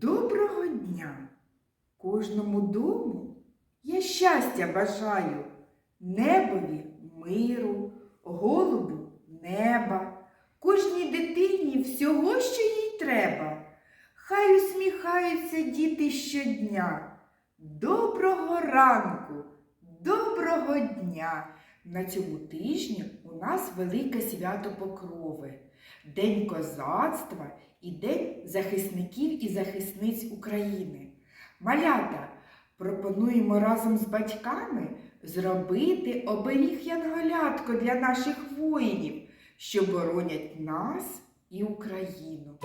Доброго дня! Кожному дому я щастя бажаю, небові миру, голубу неба, кожній дитині всього, що їй треба. Хай усміхаються діти щодня. Доброго ранку, доброго дня! На цьому тижні у нас велике свято Покрови, День козацтва і День захисників і захисниць України. Малята, пропонуємо разом з батьками зробити оберіг янголятко для наших воїнів, що боронять нас і Україну.